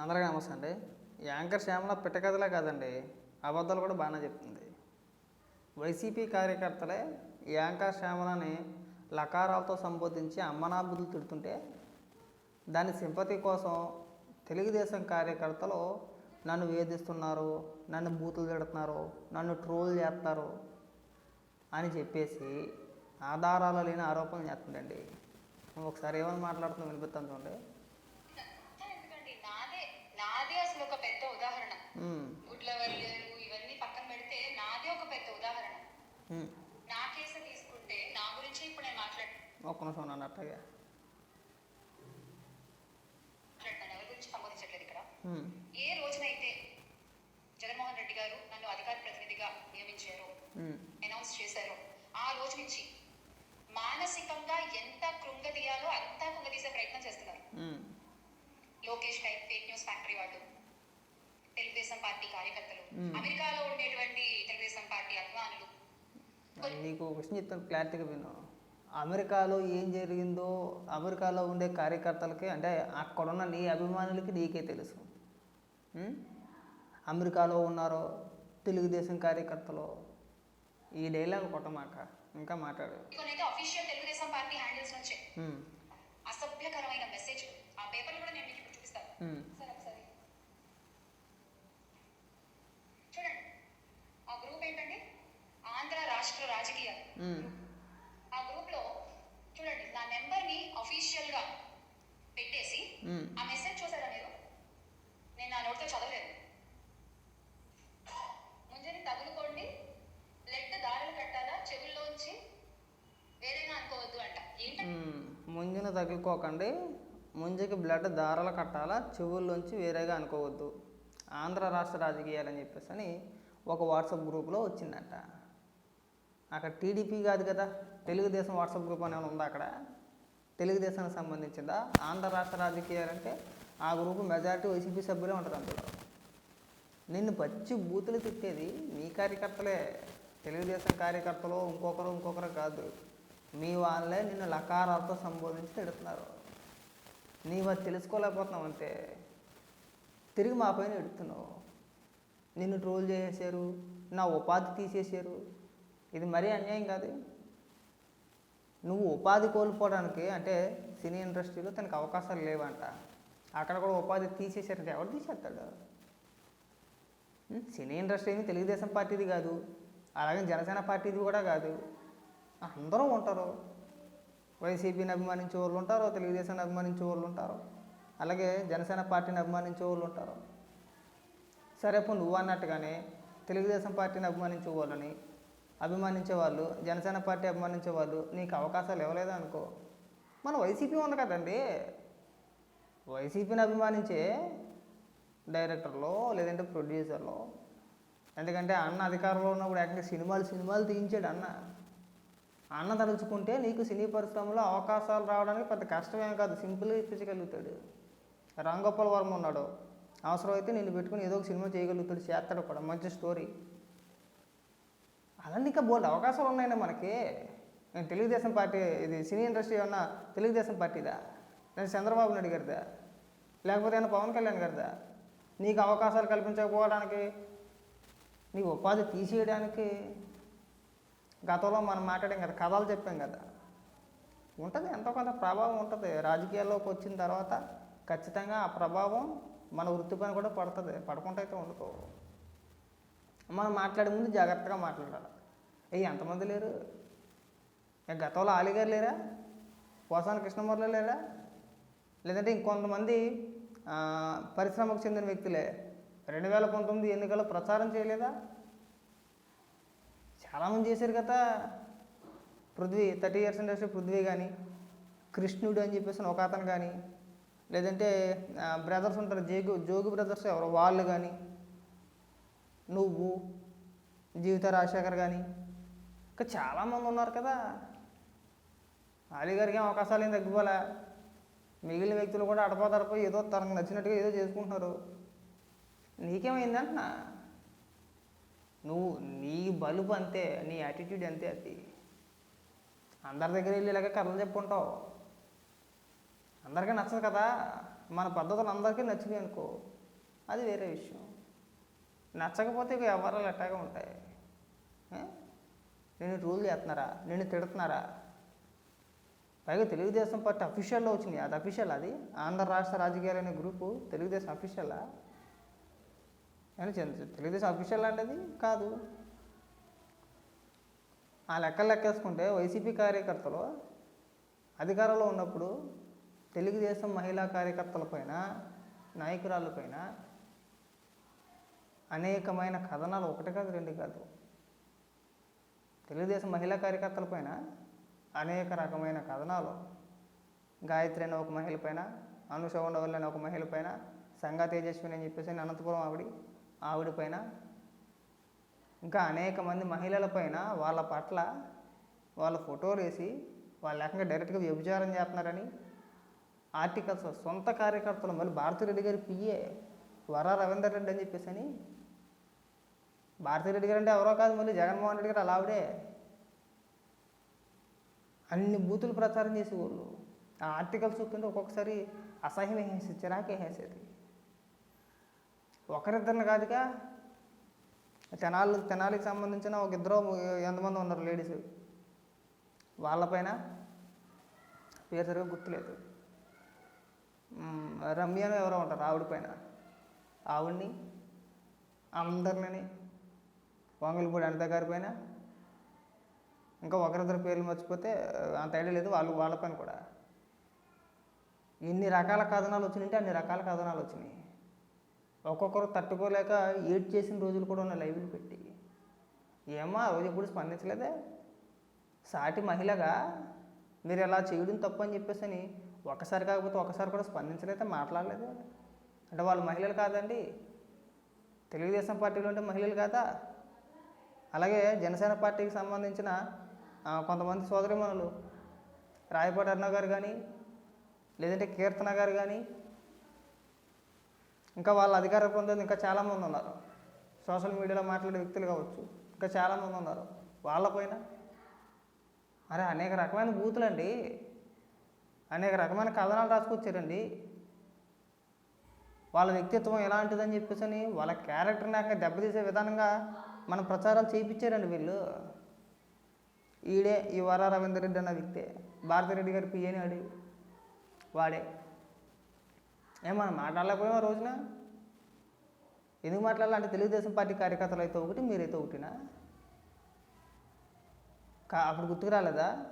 అందరికీ నమస్తే అండి. యాంకర్ శ్యామల పిట్టకథలే కాదండి అబద్ధాలు కూడా బాగానే చెప్తుంది. వైసీపీ కార్యకర్తలే యాంకర్ శ్యామలని లకారాలతో సంబోధించి అమ్మనాబుద్ధులు తిడుతుంటే దాని సింపతి కోసం తెలుగుదేశం కార్యకర్తలు నన్ను వేధిస్తున్నారు నన్ను బూతులు తిడుతున్నారు నన్ను ట్రోల్ చేస్తారు అని చెప్పేసి ఆధారాలు లేని ఆరోపణలు చేస్తుందండి ఒకసారి ఏమని మాట్లాడుతుందో వినిపిస్తాను చూడండి. పెద్ద ఉదాహరణ. ఉమ్, గుడ్ల వల్లేరు ఇవన్నీ పక్కన పెడితే నాదే ఒక పెద్ద ఉదాహరణ. నా కేసు తీసుకుంటే నా గురించి ఇప్పుడు నేను మాట్లాడు ఒక్క నిమిషం ఉన్నాను అట్టగా. మాట్లాడుతాను. ఎవరి గురించి సంబోధించట్లేదు ఇక్కడ. ఏ రోజునైతే జగన్మోహన్ రెడ్డి గారు నన్ను అధికార ప్రతినిధిగా నియమించారో అనౌన్స్ చేశారో ఆ రోజు నుంచి మానసికంగా ఎంత కృంగదీయాలో అంతా కృంగదీసే ప్రయత్నం చేస్తున్నారు. Lokesh type fake news factory వాళ్ళు. తెలుగుదేశం పార్టీ కార్యకర్తలు. అమెరికాలో ఉండేటువంటి తెలుగుదేశం పార్టీ అభిమానులు నీకు విషయం చెప్తాను క్లారిటీగా విను. అమెరికాలో ఏం జరిగిందో అమెరికాలో ఉండే కార్యకర్తలకి అంటే అక్కడున్న నీ అభిమానులకి నీకే తెలుసు? అమెరికాలో ఉన్నారో తెలుగుదేశం కార్యకర్తలు ఈ డైలాగ్ కొట్టమాక ఇంకా మాట్లాడు. కొనైతే అఫీషియల్ తెలుగుదేశం పార్టీ హ్యాండిల్స్ నుంచే. ఉమ్, అసభ్యకరమైన మెసేజ్ ఆ పేపర్లు కూడా నేను చూపిస్తాను ఉమ్, సరే ఒకసారి చూడండి ఆ గ్రూప్ ఏంటండి ఆంధ్ర రాష్ట్ర రాజకీయాలు ఉమ్, ఆ గ్రూప్లో చూడండి నా నెంబర్ని అఫీషియల్గా పెట్టేసి. ఆ మెసేజ్ చూసారా మీరు? నేను నా నోట్తో చదవలేదు. ముంజని తగులుకోండి లెట్ దారులు కట్టాలా చెవుల్లోంచి వేరేగా అనుకోవద్దు అంట. ఏంటంటే ముంజును తగులుకోకండి ముంజకి బ్లడ్ దారాలు కట్టాలా చెవుల్లోంచి వేరేగా అనుకోవద్దు. ఆంధ్ర రాష్ట్ర రాజకీయాలని చెప్పేసి అని ఒక వాట్సాప్ గ్రూప్లో వచ్చిందంట. అక్కడ టీడీపీ కాదు కదా తెలుగుదేశం వాట్సాప్ గ్రూప్ అని ఉందా అక్కడ? తెలుగుదేశానికి సంబంధించిందా? ఆంధ్ర రాష్ట్ర రాజకీయాలంటే ఆ గ్రూప్ మెజారిటీ వైసీపీ సభ్యులే ఉంటారు అందులో నిన్ను పచ్చి బూతులు తిట్టేది మీ కార్యకర్తలే. తెలుగుదేశం కార్యకర్తలు ఇంకొకరు ఇంకొకరు కాదు. మీ వాళ్ళే నిన్ను లకారాలతో సంబోధించి తిడుతున్నారు. నీవు అది తెలుసుకోలేకపోతున్నావు అంతే. తిరిగి మా పైన ఎడుతున్నావు. నిన్ను ట్రోల్ చేసేసారు నా ఉపాధి తీసేసారు ఇది మరీ అన్యాయం కాదు. నువ్వు ఉపాధి కోల్పోవడానికి అంటే సినీ ఇండస్ట్రీలో తనకు అవకాశాలు లేవంట. అక్కడ కూడా ఉపాధి తీసేసారంటే ఎవరు తీసేస్తాడు సినీ సినీ ఇండస్ట్రీని తెలుగుదేశం పార్టీది కాదు. అలాగే జనసేన పార్టీది కూడా కాదు. అందరూ ఉంటారు. వైసీపీని అభిమానించే వాళ్ళు ఉంటారు తెలుగుదేశాన్ని అభిమానించే వాళ్ళు ఉంటారు. అలాగే జనసేన పార్టీని అభిమానించే వాళ్ళు ఉంటారు. సరే ఇప్పుడు నువ్వు అన్నట్టుగానే తెలుగుదేశం పార్టీని అభిమానించే వాళ్ళని అభిమానించే వాళ్ళు జనసేన పార్టీ అభిమానించే వాళ్ళు నీకు అవకాశాలు ఇవ్వలేదు అనుకో? మన వైసీపీ ఉంది కదండి. వైసీపీని అభిమానించే డైరెక్టర్లో లేదంటే ప్రొడ్యూసర్లో ఎందుకంటే అన్న అధికారంలో ఉన్నప్పుడు యాక్చువల్లీ సినిమాలు సినిమాలు తీయించాడు అన్న. అన్న తలుచుకుంటే నీకు సినీ పరిశ్రమలో అవకాశాలు రావడానికి పెద్ద కష్టమేం కాదు సింపుల్గా ఇప్పించగలుగుతాడు. రాంగోపాల్ వర్మ ఉన్నాడు. అవసరమైతే నేను పెట్టుకుని ఏదో ఒక సినిమా చేయగలుగుతాడు చేస్తాడు కూడా మంచి స్టోరీ. అలాంటి ఇంకా బోల్డ్ అవకాశాలు ఉన్నాయండి మనకి. నేను తెలుగుదేశం పార్టీ ఇది సినీ ఇండస్ట్రీ ఉన్న తెలుగుదేశం పార్టీదా? నేను చంద్రబాబు నాయుడు గారిదా? లేకపోతే నేను పవన్ కళ్యాణ్ గారిదా? నీకు అవకాశాలు కల్పించకపోవడానికి నీ ఉపాధి తీసేయడానికి గతంలో మనం మాట్లాడాం కదా కథలు చెప్పాం కదా. ఉంటుంది ఎంతో కొంత ప్రభావం ఉంటుంది. రాజకీయాల్లోకి వచ్చిన తర్వాత ఖచ్చితంగా ఆ ప్రభావం మన వృత్తిపైన కూడా పడుతుంది. పడకుండా అయితే ఉండదు మనం మాట్లాడే ముందు జాగ్రత్తగా మాట్లాడాలి. ఏ ఎంతమంది లేరు? ఏ గతంలో ఆలిగారు లేరా? పోసాన కృష్ణమూర్లు లేరా లేదంటే ఇంకొంతమంది పరిశ్రమకు చెందిన వ్యక్తులే. రెండు వేల పంతొమ్మిది ఎన్నికల్లో ప్రచారం చేయలేదా? చాలామంది చేశారు కదా. Prithvi thirty years industry Prithvi కానీ కృష్ణుడు అని చెప్పేసి ఒక అతను కానీ లేదంటే బ్రదర్స్ ఉంటారు జోగు జోగు బ్రదర్స్ ఎవరు వాళ్ళు కానీ నువ్వు జీవిత రాజశేఖర్ కానీ ఇంకా చాలామంది ఉన్నారు కదా. అలీ గారికి ఏం అవకాశాలు ఏం తగ్గిపోలే. మిగిలిన వ్యక్తులు కూడా అడపదడప ఏదో తనకు నచ్చినట్టుగా ఏదో చేసుకుంటున్నారు. నీకేమైందంటున్నా? నువ్వు నీ బలుపు అంతే నీ యాటిట్యూడ్ అంతే అది అందరి దగ్గర వెళ్ళి ఇలాగే కథలు చెప్పుకుంటావు. అందరికీ నచ్చదు కదా. మన పద్ధతులు అందరికీ నచ్చినాయి అనుకో. అది వేరే విషయం. నచ్చకపోతే ఇక వ్యవహారాలు ఎట్టాగా ఉంటాయి. నేను రూల్ చేస్తున్నారా? నేను తిడుతున్నారా? పైగా తెలుగుదేశం పార్టీ అఫీషియల్లో వచ్చింది. అది అఫీషియల్ అది? ఆంధ్ర రాష్ట్ర రాజకీయాలు అనే గ్రూపు తెలుగుదేశం అఫీషియలా? అని చెంది తెలుగుదేశం అఫీషియల్ అంటే అది కాదు. ఆ లెక్కలు లెక్కేసుకుంటే వైసీపీ కార్యకర్తలు అధికారంలో ఉన్నప్పుడు తెలుగుదేశం మహిళా కార్యకర్తలపైన నాయకురాళ్ళపైన అనేకమైన కథనాలు ఒకటి కాదు రెండు కాదు. తెలుగుదేశం మహిళా కార్యకర్తలపైన అనేక రకమైన కథనాలు. గాయత్రి అనే ఒక మహిళ పైన అనుష ఉండవల్లి అనే ఒక మహిళ పైన సంగా తేజస్విని అని చెప్పేసి అనంతపురం ఆవిడ ఆవిడ పైన. ఇంకా అనేక మంది మహిళల పైన వాళ్ళ పట్ల వాళ్ళ ఫోటోలు వేసి వాళ్ళ లేకుండా డైరెక్ట్గా వ్యభిచారం చేస్తున్నారని ఆర్టికల్స్ సొంత కార్యకర్తలు మళ్ళీ భారతిరెడ్డి గారి పిఏ వర రవీందర్ రెడ్డి అని చెప్పేసి అని భారతిరెడ్డి గారు అంటే ఎవరో కాదు మళ్ళీ జగన్మోహన్ రెడ్డి గారు అలా ఆవిడే. అన్ని బూతులు ప్రచారం చేసేవాళ్ళు. ఆ ఆర్టికల్స్ చూస్తుంటే ఒక్కొక్కసారి అసహ్యం వేసేది చిరాకే వేసేది. ఒకరిద్దరిని కాదుగా తెనాలి తెనాలికి సంబంధించిన ఒక ఇద్దరు ఎంతమంది ఉన్నారు లేడీస్. వాళ్ళపైన పేరు సరిగా గుర్తులేదు. రమ్యను ఎవరో ఉంటారు ఆవిడ పైన ఆవిడ్ని అందరిని వంగలపూడి అనిత గారి పైన. ఇంకా ఒకరిద్దరు పేర్లు మర్చిపోతే అంత ఐడియా లేదు. వాళ్ళు వాళ్ళ పైన కూడా. ఎన్ని రకాల కథనాలు వచ్చినాయంటే అన్ని రకాల కథనాలు వచ్చినాయి. ఒక్కొక్కరు తట్టుకోలేక ఏడ్ చేసిన రోజులు కూడా ఉన్న లైవ్లు పెట్టి. ఏమో ఆ రోజు ఎప్పుడు స్పందించలేదే? సాటి మహిళగా మీరు ఎలా చేయడం తప్పు అని చెప్పేసి అని ఒకసారి కాకపోతే ఒకసారి కూడా స్పందించలేదే? మాట్లాడలేదే? అంటే వాళ్ళు మహిళలు కాదండి. తెలుగుదేశం పార్టీలో ఉంటే మహిళలు కాదా? అలాగే జనసేన పార్టీకి సంబంధించిన కొంతమంది సోదరిమణులు రాయపాటి అన్న గారు కానీ లేదంటే కీర్తన గారు కానీ ఇంకా వాళ్ళ అధికార పొందేది ఇంకా చాలామంది ఉన్నారు. సోషల్ మీడియాలో మాట్లాడే వ్యక్తులు కావచ్చు ఇంకా చాలామంది ఉన్నారు. వాళ్ళపైన అరే అనేక రకమైన బూతులండి. అనేక రకమైన కథనాలు రాసుకొచ్చారండి. వాళ్ళ వ్యక్తిత్వం ఎలాంటిదని చెప్పేసి వాళ్ళ క్యారెక్టర్ని నాకు దెబ్బతీసే విధానంగా మన ప్రచారాలు చేయించారండి వీళ్ళు. ఈడే ఈ వర రవీందర్ రెడ్డి అన్న వ్యక్తే. భారతిరెడ్డి గారి పిఏని అడి వాడే. ఏమన్నా మాట్లాడలేకపోయాం ఆ రోజున? ఎందుకు మాట్లాడాలంటే తెలుగుదేశం పార్టీ కార్యకర్తలు అయితే ఒకటి మీరైతే ఒకటినా? కా అప్పుడు గుర్తుకు రాలేదా?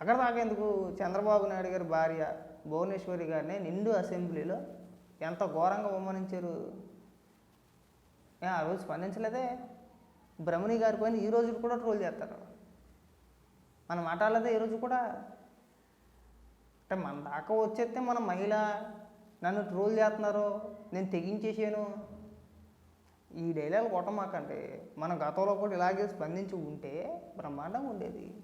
అక్కడ దాకా ఎందుకు? చంద్రబాబు నాయుడు గారి భార్య భువనేశ్వరి గారిని నిండు అసెంబ్లీలో ఎంత ఘోరంగా అవమానించారు? ఆ రోజు స్పందించలేదే? బ్రహ్మణి గారి పైన ఈ రోజు కూడా ట్రోల్ చేస్తారు. మనం మాట్లాడలేదే ఈ రోజు కూడా. అంటే మన దాకా వచ్చేస్తే మన మహిళ నన్ను ట్రోల్ చేస్తున్నారు నేను తెగించేసాను. ఈ డైలాగ్ కొట్టమాకంటే మన గతంలో కూడా ఇలాగే స్పందించి ఉంటే బ్రహ్మాండంగా ఉండేది.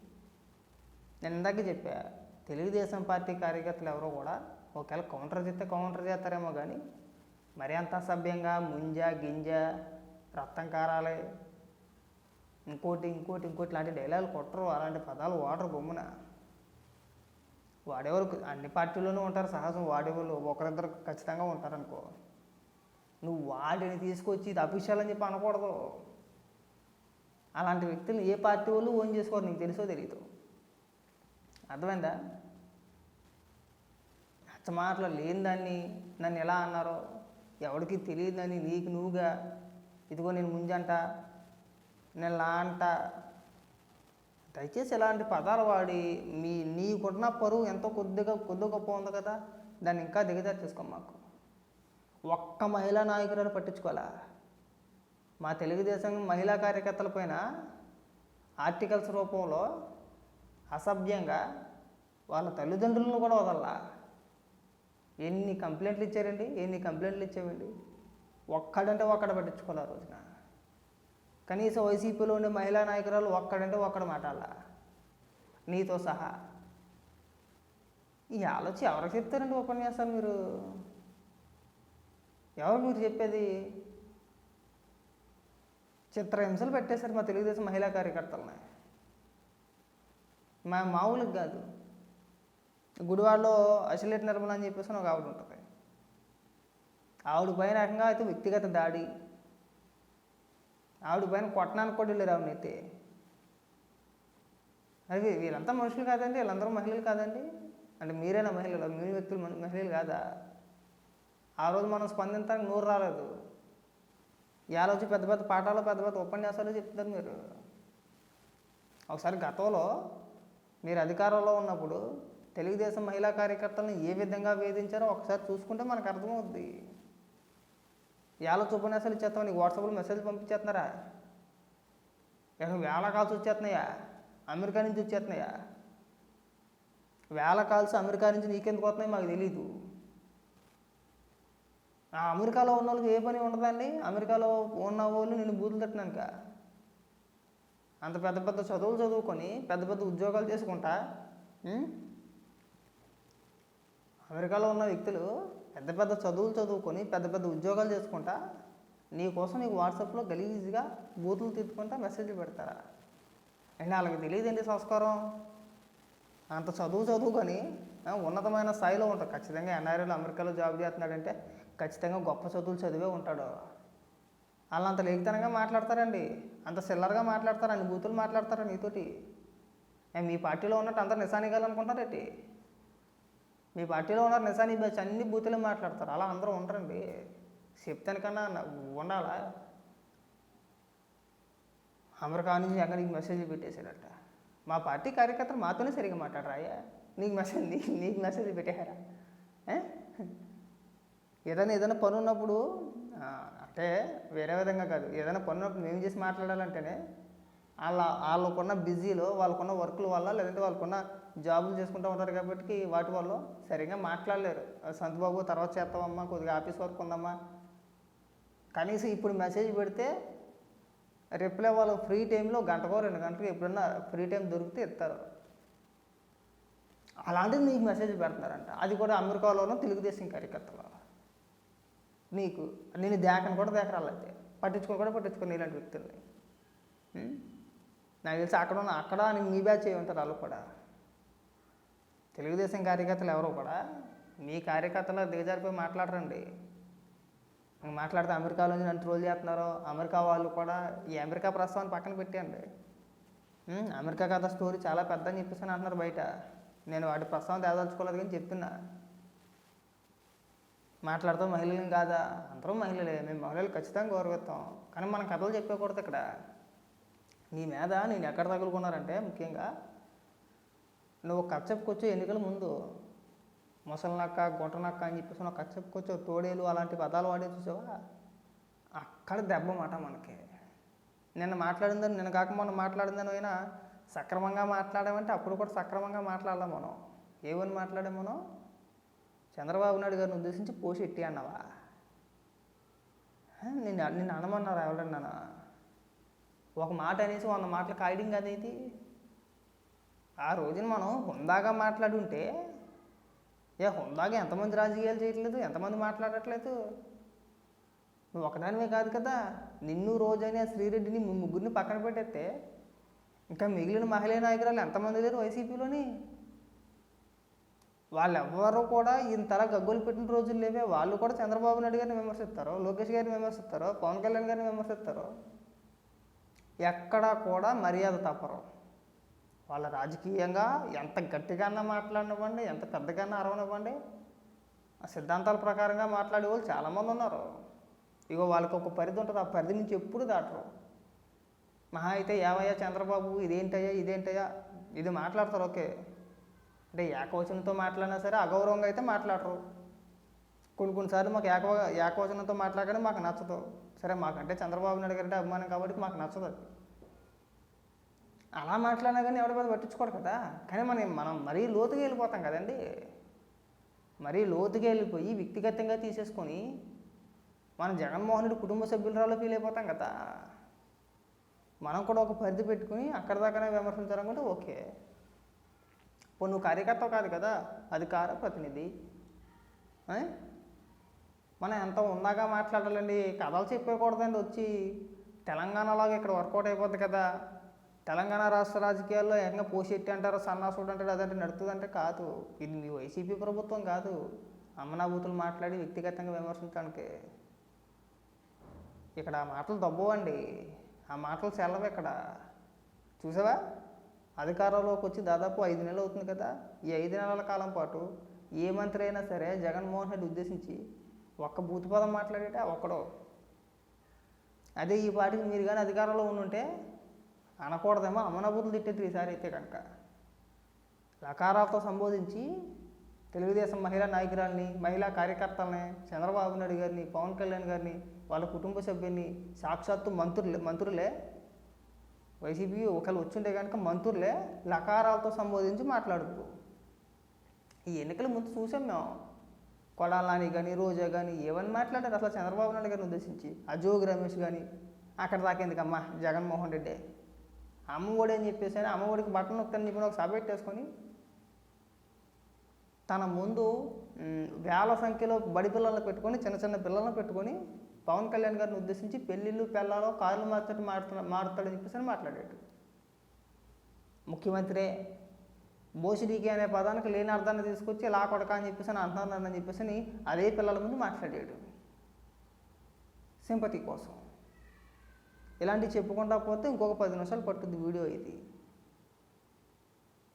నేను ఇందాక చెప్పా తెలుగుదేశం పార్టీ కార్యకర్తలు ఎవరో కూడా ఒకవేళ కౌంటర్ చేస్తే కౌంటర్ చేస్తారేమో కానీ మరి అంత అసభ్యంగా ముంజ గింజ రక్తం కారాలే. ఇంకోటి ఇంకోటి ఇంకోటి లాంటి డైలాగులు కొట్టరు. అలాంటి పదాలు వాడరు బొమ్మన. వాడేవారు అన్ని పార్టీల్లోనూ ఉంటారు సహజం. వాడేవాళ్ళు ఒకరిద్దరు ఖచ్చితంగా ఉంటారనుకో. నువ్వు వాడిని తీసుకొచ్చి ఇది అఫీషియల్ అని చెప్పి అనకూడదు. అలాంటి వ్యక్తులు ఏ పార్టీ వాళ్ళు ఓన్ చేసుకోరు. నీకు తెలుసో తెలియదు అర్థమైందా? అచ్చమాటలో లేని దాన్ని నన్ను ఎలా అన్నారో ఎవరికి తెలియదని నీకు నువ్వుగా. ఇదిగో నేను ముంజంట. నేను లా అంట దయచేసి ఇలాంటి పదాలు వాడి మీ నీకున్న పరువు ఎంతో కొద్దిగా కొద్ది గొప్ప ఉంది కదా. దాన్ని ఇంకా దిగజారు చేసుకో మాకు. ఒక్క మహిళా నాయకురాలు పట్టించుకోవాలా? మా తెలుగుదేశం మహిళా కార్యకర్తల పైన ఆర్టికల్స్ రూపంలో అసభ్యంగా వాళ్ళ తల్లిదండ్రులను కూడా వదల్లా? ఎన్ని కంప్లైంట్లు ఇచ్చారండి? ఎన్ని కంప్లైంట్లు ఇచ్చామండి? ఒక్కడంటే ఒక్కడ పట్టించుకోవాలి ఆ రోజున? కనీసం వైసీపీలో ఉండే మహిళా నాయకురాలు ఒక్కడంటే ఒక్కడ మాటాల నీతో సహా. ఈ ఆలోచన ఎవరికి చెప్తారండి ఉపన్యాసాలు మీరు? ఎవరు మీరు చెప్పేది? చిత్రహింసలు పెట్టేశారు మా తెలుగుదేశం మహిళా కార్యకర్తలని. మా మామూలుగా కాదు. గుడివాడలో అసిలేట్ నిర్మల అని చెప్పేసి ఒక ఆవిడ ఉంటుంది. ఆవిడ పైన రకంగా అయితే వ్యక్తిగత దాడి ఆవిడ పైన కొట్టడానికి కూడా వెళ్ళారు ఆవిడనైతే అది వీళ్ళంతా మనుషులు కాదండి వీళ్ళందరూ మహిళలు కాదండి. అంటే మీరేనా మహిళలు మీ వ్యక్తులు మహిళలు కాదా? ఆ రోజు మనం స్పందించడానికి నోరు రాలేదు. ఇవాళ వచ్చి పెద్ద పెద్ద పాఠాలు పెద్ద పెద్ద ఉపన్యాసాలు చెప్తున్నారు మీరు. ఒకసారి గతంలో మీరు అధికారంలో ఉన్నప్పుడు తెలుగుదేశం మహిళా కార్యకర్తలను ఏ విధంగా వేధించారో ఒకసారి చూసుకుంటే మనకు అర్థమవుద్ది. వేల ఉపన్యాసాలు ఇచ్చేస్తావు నీకు వాట్సాప్లో మెసేజ్ పంపించేస్తున్నారా? ఇక వేల కాల్స్ వచ్చేస్తున్నాయా? అమెరికా నుంచి వచ్చేస్తున్నాయా? వేల కాల్స్ అమెరికా నుంచి నీకెందుకు వస్తున్నాయి మాకు తెలీదు. ఆ అమెరికాలో ఉన్న వాళ్ళకి ఏ పని ఉండదండి? అమెరికాలో ఉన్న వాళ్ళు నేను బూతులు తట్టినాక అంత పెద్ద పెద్ద చదువులు చదువుకొని పెద్ద పెద్ద ఉద్యోగాలు చేసుకుంటా? అమెరికాలో ఉన్న వ్యక్తులు పెద్ద పెద్ద చదువులు చదువుకొని పెద్ద పెద్ద ఉద్యోగాలు చేసుకుంటా నీకోసం నీకు వాట్సాప్లో గలీజ్గా బూతులు తిట్టుకుంటా మెసేజ్లు పెడతారా? అండ్ వాళ్ళకి తెలియదండి సంస్కారం? అంత చదువు చదువుకొని ఉన్నతమైన స్థాయిలో ఉంటాడు. ఖచ్చితంగా ఎన్ఆర్ఐలో అమెరికాలో జాబ్ చేస్తున్నాడంటే ఖచ్చితంగా గొప్ప చదువులు చదివే ఉంటాడు. వాళ్ళు అంత లేఖితనంగా మాట్లాడతారండి. అంత సిల్లర్గా మాట్లాడతారు అన్ని బూతులు మాట్లాడతారా నీతోటి. మీ పార్టీలో ఉన్నట్టు అందరు నిజానికాలనుకుంటారేంటి మీ పార్టీలో ఉన్నారు నిశాని బ్యాచ్ అన్ని బూతులే మాట్లాడతారు. అలా అందరూ ఉండరండి. చెప్తానికన్నా కన్నా ఉండాలా? అమెరికా నుంచి ఎక్కడికి మెసేజ్ పెట్టేశారట మా పార్టీ కార్యకర్తలు మాతోనే సరిగ్గా మాట్లాడరాయా? నీకు మెసేజ్ నీకు మెసేజ్ పెట్టేశారా? ఏదైనా ఏదైనా పని ఉన్నప్పుడు అంటే వేరే విధంగా కాదు. ఏదైనా పని ఉన్నప్పుడు మేము చేసి మాట్లాడాలంటేనే వాళ్ళ వాళ్ళకున్న బిజీలో వాళ్ళకున్న వర్క్ల వల్ల లేదంటే వాళ్ళకున్న జాబులు చేసుకుంటూ ఉంటారు కాబట్టి వాటి వల్ల సరిగ్గా మాట్లాడలేరు. సంతబాబు తర్వాత చేస్తామమ్మా కొద్దిగా ఆఫీస్ వర్క్ ఉందమ్మా. కనీసం ఇప్పుడు మెసేజ్ పెడితే రిప్లై వాళ్ళు ఫ్రీ టైంలో గంటకో రెండు గంటలకు ఎప్పుడన్నా ఫ్రీ టైం దొరికితే ఇస్తారు. అలాంటిది నీకు మెసేజ్ పెడుతున్నారంట. అది కూడా అమెరికాలోనూ తెలుగుదేశం కార్యకర్తలు. నీకు నేను దేకను కూడా దేకరాలైతే పట్టించుకొని కూడా పట్టించుకొని ఇలాంటి వ్యక్తుల్ని. నాకు తెలిసి అక్కడ ఉన్న అక్కడ నీకు మీ బ్యాచ్ అయి ఉంటారు వాళ్ళు కూడా. తెలుగుదేశం కార్యకర్తలు ఎవరు కూడా మీ కార్యకర్తలు దిగజారిపోయి మాట్లాడరండి. మాట్లాడితే అమెరికాలో నుంచి నన్ను ట్రోల్ చేస్తున్నారు అమెరికా వాళ్ళు కూడా ఈ అమెరికా ప్రస్తావాన్ని పక్కన పెట్టండి అమెరికా కథ స్టోరీ చాలా పెద్ద అని చెప్పేసి అని అంటున్నారు బయట. నేను వాటి ప్రస్తావన తేదలుచుకోలేదు కానీ చెప్తున్నా. మాట్లాడుతూ మహిళలు కాదా? అందరూ మహిళలే మేము మహిళలు ఖచ్చితంగా గౌరవిస్తాం. కానీ మనం కథలు చెప్పకూడదు ఇక్కడ. నీ మీద నేను ఎక్కడ తగులుకున్నారంటే ముఖ్యంగా నువ్వు కథ ఎన్నికల ముందు ముసలినక్క గుంటనక్క అని చెప్పేసి నువ్వు కథ తోడేలు అలాంటి పదాలు వాడే చూసావా? అక్కడ దెబ్బ మాట మనకి. నిన్న మాట్లాడిందని నిన్న కాక మొన్న మాట్లాడిందని అయినా సక్రమంగా మాట్లాడామంటే అప్పుడు కూడా సక్రమంగా మాట్లాడలేం మనం. ఏమని మాట్లాడాం మనం? చంద్రబాబు నాయుడు గారిని ఉద్దేశించి పోసి ఎట్టి అన్నావా? నిన్ను నిన్ను అనమన్నారు ఎవరన్నా? ఒక మాట అనేసి వంద మాటలు కాయడం కదా ఇది ఆ రోజున మనం హుందాగా మాట్లాడుంటే ఏ హుందాగా ఎంతమంది రాజకీయాలు చేయట్లేదు ఎంతమంది మాట్లాడట్లేదు? నువ్వు ఒకదానివే కాదు కదా. నిన్ను రోజైనా శ్రీరెడ్డిని ముగ్గురిని పక్కన పెట్టేస్తే ఇంకా మిగిలిన మహిళా నాయకురాలు ఎంతమంది లేరు వైసీపీలోని? వాళ్ళెవ్వరూ కూడా ఇంతలా గగ్గోలు పెట్టిన రోజులు లేవే. వాళ్ళు కూడా చంద్రబాబు నాయుడు గారిని విమర్శిస్తారు లోకేష్ గారిని విమర్శిస్తారు పవన్ కళ్యాణ్ గారిని విమర్శిస్తారు? ఎక్కడా కూడా మర్యాద తప్పరు. వాళ్ళ రాజకీయంగా ఎంత గట్టిగానా మాట్లాడినవ్వండి ఎంత పెద్దగానే అరవనివ్వండి. ఆ సిద్ధాంతాల ప్రకారంగా మాట్లాడే వాళ్ళు చాలామంది ఉన్నారు. ఇగో వాళ్ళకి ఒక పరిధి ఉంటుంది ఆ పరిధి నుంచి ఎప్పుడు దాటరు. మహా అయితే ఏమయ్యా చంద్రబాబు ఇదేంటయ్యా ఇదేంటయ్యా? ఇది మాట్లాడతారు ఓకే. అంటే ఏకవచనంతో మాట్లాడినా సరే అగౌరవంగా అయితే మాట్లాడరు. కొన్ని కొన్నిసార్లు మాకు ఏక ఏకవచనంతో మాట్లాడగానే మాకు నచ్చదు. సరే మాకంటే చంద్రబాబు నాయుడు గారి అభిమానం కాబట్టి మాకు నచ్చదు అది. అలా మాట్లాడినా కానీ ఎవరి మీద పట్టించుకోరు కదా. కానీ మనం మనం మరీ లోతుగా వెళ్ళిపోతాం కదండి. మరీ లోతుగా వెళ్ళిపోయి వ్యక్తిగతంగా తీసేసుకొని మనం జగన్మోహన్ రెడ్డి కుటుంబ సభ్యులరాలో ఫీల్ అయిపోతాం కదా. మనం కూడా ఒక పరిధి పెట్టుకుని అక్కడ దాకానే విమర్శించాలనుకుంటే ఓకే. ఇప్పుడు నువ్వు కార్యకర్త కాదు కదా అధికార ప్రతినిధి. మనం ఎంత ఉందాగా మాట్లాడాలండి? కథలు చెప్పకూడదండి వచ్చి. తెలంగాణలాగా ఇక్కడ వర్కౌట్ అయిపోద్ది కదా. తెలంగాణ రాష్ట్ర రాజకీయాల్లో ఏకంగా పోషెట్టి అంటారు సన్నాసుడు అంటారు అదంటే నడుతుందంటే కాదు. ఇది మీ వైసీపీ ప్రభుత్వం కాదు. అమ్మనాభూతులు మాట్లాడి వ్యక్తిగతంగా విమర్శించడానికి. ఇక్కడ ఆ మాటలు దబ్బవండి ఆ మాటలు సెలవు ఇక్కడ. చూసావా? అధికారంలోకి వచ్చి దాదాపు ఐదు నెలలు అవుతుంది కదా. ఈ ఐదు నెలల కాలం పాటు ఏ మంత్రి అయినా సరే జగన్మోహన్ రెడ్డి ఉద్దేశించి ఒక్క బూతు పదం మాట్లాడేట ఒక్కడో. అదే ఈ పాటికి మీరు కానీ అధికారంలో ఉండుంటే అనకూడదేమో అమ్మనబూతులు తిట్టేది ఈసారి అయితే కనుక. లకారాలతో సంబోధించి తెలుగుదేశం మహిళా నాయకురాల్ని మహిళా కార్యకర్తలని చంద్రబాబు నాయుడు గారిని పవన్ కళ్యాణ్ గారిని వాళ్ళ కుటుంబ సభ్యుల్ని సాక్షాత్తు మంత్రులే మంత్రులే. వైసీపీ ఒకళ్ళు వచ్చుంటే కనుక మంత్రులే లకారాలతో సంబోధించి మాట్లాడుతూ. ఈ ఎన్నికల ముందు చూసాం మేము. కొడాలని కానీ రోజా కానీ ఏమని మాట్లాడారు? అసలు చంద్రబాబు నాయుడు గారిని ఉద్దేశించి. అజోగ్ రమేష్ కానీ అక్కడ దాకేందుకమ్మా జగన్మోహన్ రెడ్డి. అమ్మఒడి అని చెప్పేసి అని అమ్మఒడికి బట్టన్ నొక్కని చెప్పి ఒక సభ పెట్టేసుకొని తన ముందు వేల సంఖ్యలో బడి పిల్లలను పెట్టుకొని చిన్న చిన్న పిల్లలను పెట్టుకొని పవన్ కళ్యాణ్ గారిని ఉద్దేశించి పెళ్ళిళ్ళు పెళ్ళాలో కార్లు మార్చడం మారుతా మారుతాడని చెప్పేసి అని మాట్లాడాడు. ముఖ్యమంత్రే బోసిడీకి అనే పదానికి లేని అర్థాన్ని తీసుకొచ్చి ఇలా కొడక అని చెప్పేసి అని అంటున్నాను అని చెప్పేసి అని అదే పిల్లల ముందు మాట్లాడాడు. సింపతి కోసం. ఇలాంటివి చెప్పుకుంటా పోతే ఇంకొక పది నిమిషాలు పట్టుద్ది వీడియో ఇది.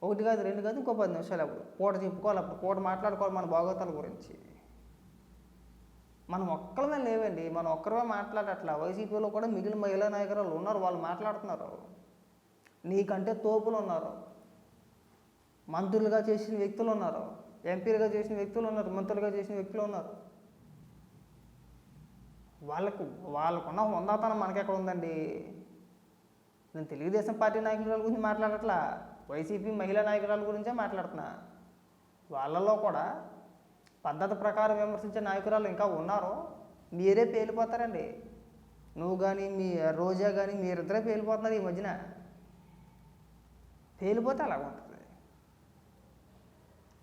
ఒకటి కాదు రెండు కాదు ఇంకో పది నిమిషాలు అప్పుడు. పూట చెప్పుకోవాలి అప్పుడు. పూట మాట్లాడుకోవాలి మన భాగవతాల గురించి. మనం ఒక్కరమే లేవండి. మనం ఒక్కరమే మాట్లాడట్లా. వైసీపీలో కూడా మిగిలిన మహిళా నాయకురాలు ఉన్నారు. వాళ్ళు మాట్లాడుతున్నారు. నీకంటే తోపులు ఉన్నారు. మంత్రులుగా చేసిన వ్యక్తులు ఉన్నారు. ఎంపీలుగా చేసిన వ్యక్తులు ఉన్నారు. మంత్రులుగా చేసిన వ్యక్తులు ఉన్నారు. వాళ్ళకు వాళ్ళకున్న హుందాతనం మనకెక్కడ ఉందండి నేను తెలుగుదేశం పార్టీ నాయకురాల గురించి మాట్లాడట్లా. వైసీపీ మహిళా నాయకురాల గురించే మాట్లాడుతున్నా. వాళ్ళలో కూడా పద్ధతి ప్రకారం విమర్శించే నాయకురాలు ఇంకా ఉన్నారు మీరే పేలిపోతారండి. నువ్వు కానీ మీ రోజా కానీ మీరిద్దరే పేలిపోతున్నారు ఈ మధ్యన. పేలిపోతే అలాగ ఉంటుంది.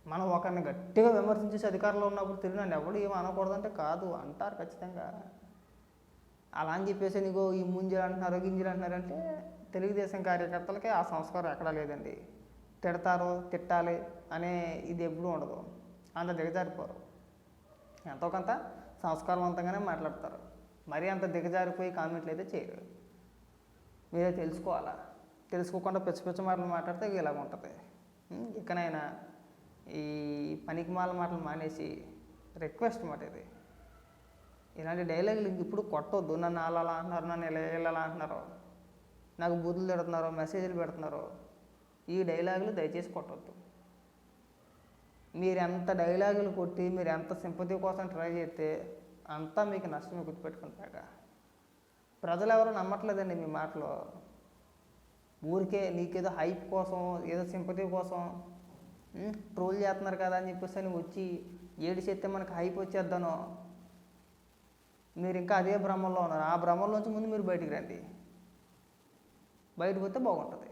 మనం ఒకరిని గట్టిగా విమర్శించేసి అధికారంలో ఉన్నప్పుడు తిరిగినండి ఎవడు ఏం అనకూడదంటే కాదు అంటారు ఖచ్చితంగా. అలా అని చెప్పేసి నీకు ఈ ముంజలు అంటున్నారు గింజలు అంటున్నారంటే తెలుగుదేశం కార్యకర్తలకి ఆ సంస్కారం ఎక్కడా లేదండి. తిడతారు తిట్టాలి అనే ఇది ఎప్పుడూ ఉండదు. అంత దిగజారిపోరు. ఎంతో కొంత సంస్కారవంతంగానే మాట్లాడతారు. మరీ అంత దిగజారిపోయి కామెంట్లు అయితే చేయరు. మీరే తెలుసుకోవాలా? తెలుసుకోకుండా పిచ్చ పిచ్చ మాటలు మాట్లాడితే ఇలాగ ఉంటుంది. ఉం, ఇకనైనా ఈ పనికి మాల మాటలు మానేసి రిక్వెస్ట్ మాట ఇది ఇలాంటి డైలాగులు ఇంక ఇప్పుడు కొట్టొద్దు. నన్ను అలా అలా అంటున్నారు నన్ను ఇలా ఇలా అలా అంటున్నారు. నాకు బూతులు తిడుతున్నారు మెసేజ్లు పెడుతున్నారు. ఈ డైలాగులు దయచేసి కొట్టొద్దు. మీరు ఎంత డైలాగులు కొట్టి మీరు ఎంత సింపతి కోసం ట్రై చేస్తే అంతా మీకు నష్టమే గుర్తుపెట్టుకుంటాక ప్రజలు ఎవరు నమ్మట్లేదండి మీ మాటలో. ఊరికే నీకేదో హైప్ కోసం ఏదో సింపతి కోసం ట్రోల్ చేస్తున్నారు కదా అని చెప్పేసి అని వచ్చి ఏడు చేస్తే మనకు హైప్ వచ్చేద్దానో? మీరు ఇంకా అదే భ్రమంలో ఉన్నారు. ఆ భ్రమంలోంచి ముందు మీరు బయటికి రండి. బయటకు వస్తే బాగుంటుంది.